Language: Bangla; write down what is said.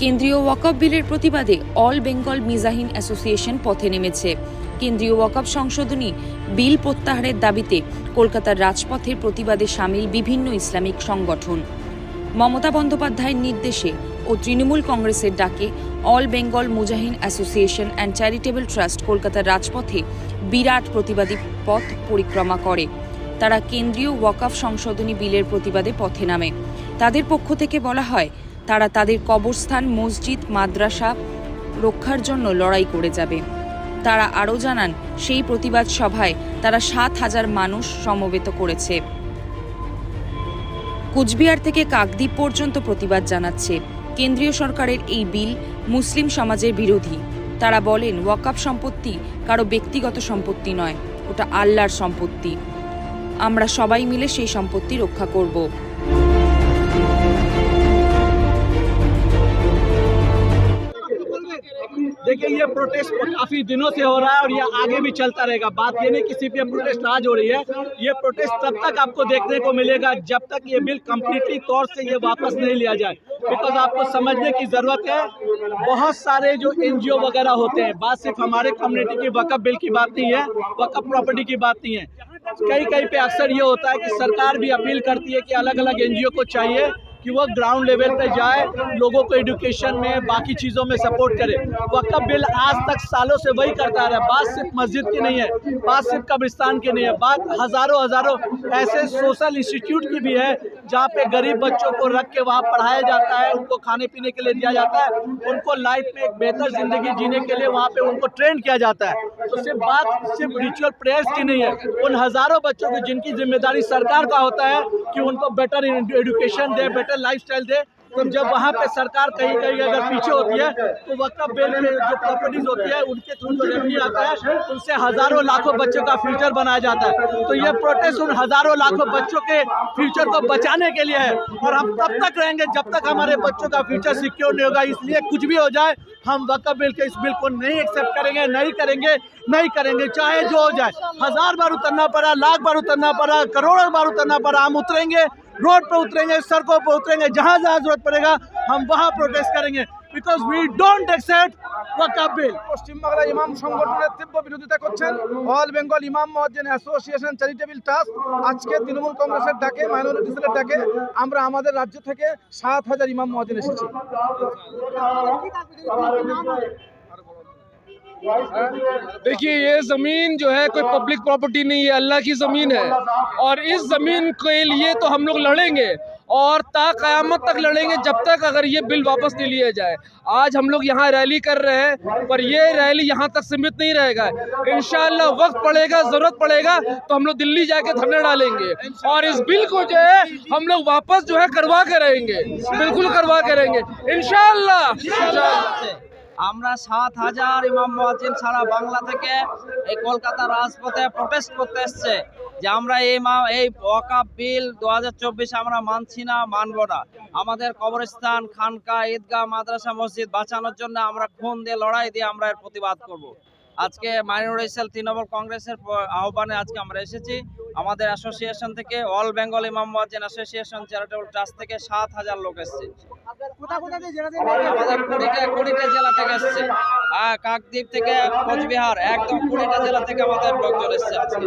কেন্দ্রীয় ওয়াকফ বিলের প্রতিবাদে অল বেঙ্গল মিজাহিন অ্যাসোসিয়েশন পথে নেমেছে। কেন্দ্রীয় ওয়াকফ সংশোধনী বিল প্রত্যাহারের দাবিতে কলকাতার রাজপথের প্রতিবাদে সামিল বিভিন্ন ইসলামিক সংগঠন। মমতা বন্দ্যোপাধ্যায়ের নির্দেশে ও তৃণমূল কংগ্রেসের ডাকে অল বেঙ্গল মুজাহিন অ্যাসোসিয়েশন অ্যান্ড চ্যারিটেবল ট্রাস্ট কলকাতার রাজপথে বিরাট প্রতিবাদী পথ পরিক্রমা করে। তারা কেন্দ্রীয় ওয়াকফ সংশোধনী বিলের প্রতিবাদে পথে নামে। তাদের পক্ষ থেকে বলা হয় তারা তাদের কবরস্থান, মসজিদ, মাদ্রাসা রক্ষার জন্য লড়াই করে যাবে। তারা আরও জানান, সেই প্রতিবাদ সভায় তারা সাত হাজার মানুষ সমবেত করেছে। কুচবিহার থেকে কাকদ্বীপ পর্যন্ত প্রতিবাদ জানাচ্ছে। কেন্দ্রীয় সরকারের এই বিল মুসলিম সমাজের বিরোধী। তারা বলেন ওয়াকাফ সম্পত্তি কারও ব্যক্তিগত সম্পত্তি নয়, ওটা আল্লাহর সম্পত্তি। আমরা সবাই মিলে সেই সম্পত্তি রক্ষা করব। देखिए, ये प्रोटेस्ट काफ़ी दिनों से हो रहा है और ये आगे भी चलता रहेगा। बात ये नहीं कि सीपीएम प्रोटेस्ट आज हो रही है। ये प्रोटेस्ट तब तक आपको देखने को मिलेगा जब तक ये बिल कम्प्लीटली तौर से ये वापस नहीं लिया जाए। बिकॉज़ आपको समझने की ज़रूरत है, बहुत सारे जो एनजीओ वगैरह होते हैं, बात सिर्फ़ हमारे कम्युनिटी की वकफ बिल की बात नहीं है वकफ प्रॉपर्टी की बात नहीं है। कई कई पे अक्सर ये होता है कि सरकार भी अपील करती है कि अलग अलग एनजीओ को चाहिए। कि वह ग्राउंड लेवल पे जाए, लोगों को एडुकेशन में, बाकी चीज़ों में सपोर्ट करे। वक्फ बिल आज तक सालों से वही करता रहा बात सिर्फ़ मस्जिद की नहीं है, बात सिर्फ़ कब्रिस्तान की नहीं है। बात हज़ारों हज़ारों ऐसे सोशल इंस्टीट्यूट की भी है, जहाँ पे गरीब बच्चों को रख के वहाँ पढ़ाया जाता है, उनको खाने पीने के लिए दिया जाता है, उनको लाइफ में एक बेहतर ज़िंदगी जीने के लिए वहाँ पे उनको ट्रेन किया जाता है। तो सिर्फ़ बात सिर्फ़ रिचुअल प्रेयर्स की नहीं है। उन हज़ारों बच्चों की जिनकी ज़िम्मेदारी सरकार का होता है कि उनको बेटर एजुकेशन दे बेटर लाइफस्टाइल दे। तो जब वहाँ पे सरकार कहीं कहीं अगर पीछे होती है तो वक्फ बिल में जो प्रॉपर्टीज़ होती है, उनके थ्रू जो रेवेन्यू आता है, उनसे हज़ारों लाखों बच्चों का फ्यूचर बनाया जाता है। तो ये प्रोटेस्ट उन हज़ारों लाखों बच्चों के फ्यूचर को बचाने के लिए है। और हम तब तक रहेंगे जब तक हमारे बच्चों का फ्यूचर सिक्योर नहीं होगा। इसलिए कुछ भी हो जाए, हम वक्फ बिल के इस बिल को नहीं एक्सेप्ट करेंगे, नहीं करेंगे नहीं करेंगे। चाहे जो हो जाए, हज़ार बार उतरना पड़ा, लाख बार उतरना पड़ा, करोड़ों बार उतरना पड़ा, हम उतरेंगे। रोड पर उतरेंगे सड़कों पर उतरेंगे जहाँ जहाँ जरूरत पड़ेगा हम वहाँ प्रोटेस्ट करेंगे because we don't accept Waqf bill Paschimbanga ইমাম সংগঠনের তীব্র বিরোধিতা করছেন অল বেঙ্গল ইমাম মহাজ্জেন অ্যাসোসিয়েশন চ্যারিটেবল ট্রাস্ট আজকে তৃণমূল কংগ্রেসের ডাকে মাইনরিটি সেলের ডাকে আমরা আমাদের রাজ্য থেকে সাত হাজার ইমাম মহাজ্জেন এসেছি देखिए, ये ज़मीन जो है, कोई पब्लिक प्रॉपर्टी नहीं है, अल्लाह की ज़मीन है। और इस ज़मीन के लिए तो हम लोग लड़ेंगे और ता क़यामत तक लड़ेंगे जब तक अगर ये बिल वापस नहीं लिया जाए। आज हम लोग यहाँ रैली कर रहे हैं, पर ये रैली यहाँ तक सीमित नहीं रहेगा। इन वक्त पड़ेगा, ज़रूरत पड़ेगा तो हम लोग दिल्ली जाके धरने डालेंगे। और इस बिल को जो है, हम लोग वापस जो है करवा के रहेंगे। बिल्कुल करवा के रहेंगे। इन আমরা সাত হাজার ইমাম মহাজিন সারা বাংলা থেকে এই কলকাতা রাজপথে প্রটেস্ট করতে এসছে যে আমরা এই মা, এই ওয়াকাপ বিল দু আমরা মানছি না, মানব না আমাদের কবরস্থান, খানকা, ঈদগাহ, মাদ্রাসা, মসজিদ বাঁচানোর জন্য আমরা খুন দিয়ে, লড়াই দিয়ে আমরা এর প্রতিবাদ করব। আজকে মাইনর ইসাল তৃণমূল কংগ্রেসের আহ্বানে আজকে আমরা এসেছি। আমাদের অ্যাসোসিয়েশন থেকে অল বেঙ্গল ইমাম মহাজেন অ্যাসোসিয়েশন চ্যারিটেবল ট্রাস্ট থেকে সাত হাজার লোক এসেছে। আমাদের কুড়িটা কুড়িটা জেলা থেকে এসছে। কাকদ্বীপ থেকে কোচবিহার একদম কুড়িটা জেলা থেকে আমাদের লোকজন এসছে আজকে।